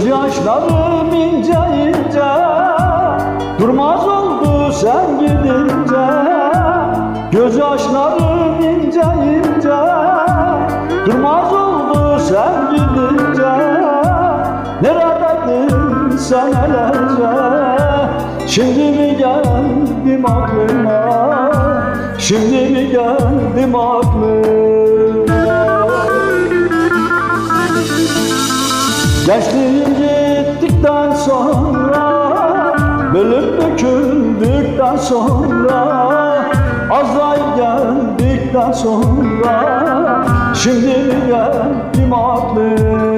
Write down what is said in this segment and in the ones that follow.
yaşlarım ince ince Durmaz oldu sen gidince. Göz yaşlarım ince ince Durmaz oldu sen gidince. Neredeydin senelerce Şimdi mi geldim aklıma? Şimdi mi geldim aklıma? Gençliğim sonra Bölüp döküldükten sonra Azrail geldikten sonra Şimdi mi geldim aklıma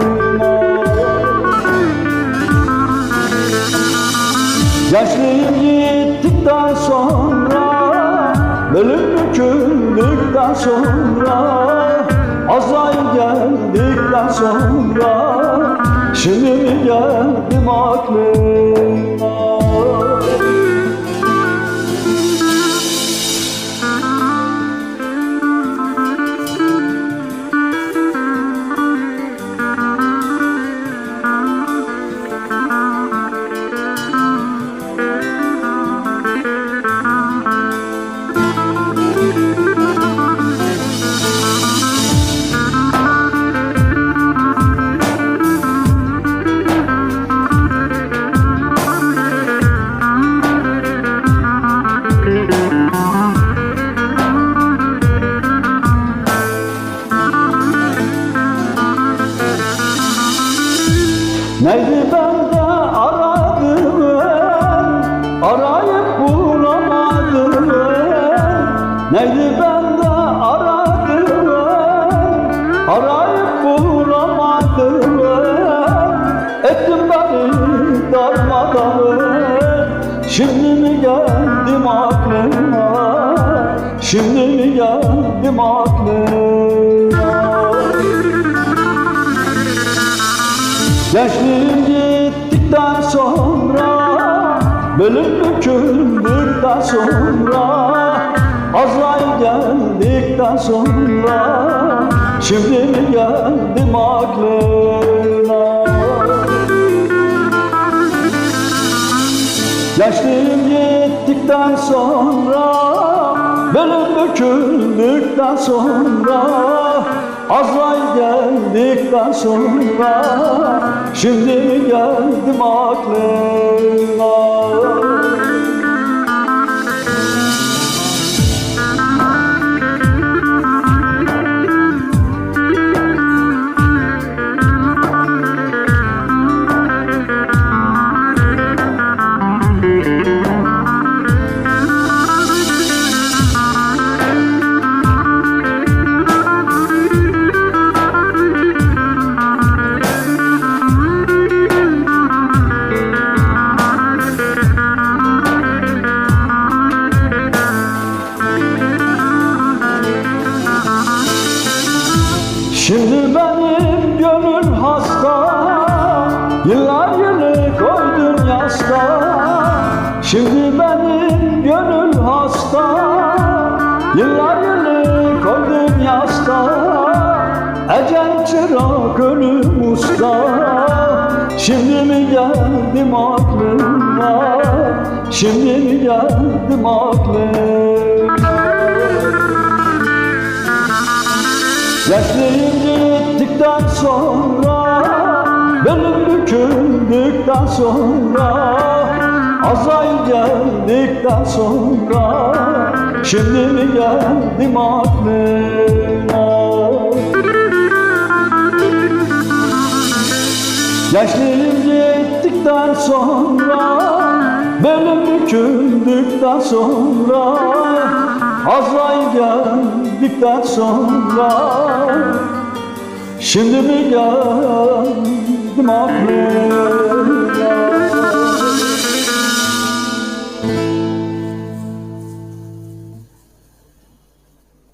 Gençliğim gittikten sonra Bölüp döküldükten sonra Azrail geldikten sonra Şimdi mi geldim aklıma Neydi bende aradığım Arayıp bulamadım Ettim beni darmadağın. Şimdi mi geldim aklıma Şimdi mi geldim aklıma? Gençliğim gittikten sonra Bölüp döküldükten sonra Azrail geldikten sonra Şimdi mi geldim aklına? Gençliğim gittikten sonra Bölüp döküldükten sonra Azrail geldikten sonra Şimdi mi geldim aklına hasta Yıllar yılı koydun yasta. Şimdi benim gönül hasta. Yıllar yılı koydun yasta. Ecel çırak ölüm usta. Şimdi mi geldim aklıma Şimdi mi geldim aklıma Gençliğim gittikten sonra Bölüm büküldükten sonra Azrail geldikten sonra Şimdi mi geldim aklıma Gençliğim gittikten sonra Bölüm büküldükten sonra Azrail geldikten sonra Şimdi mi geldim aklıma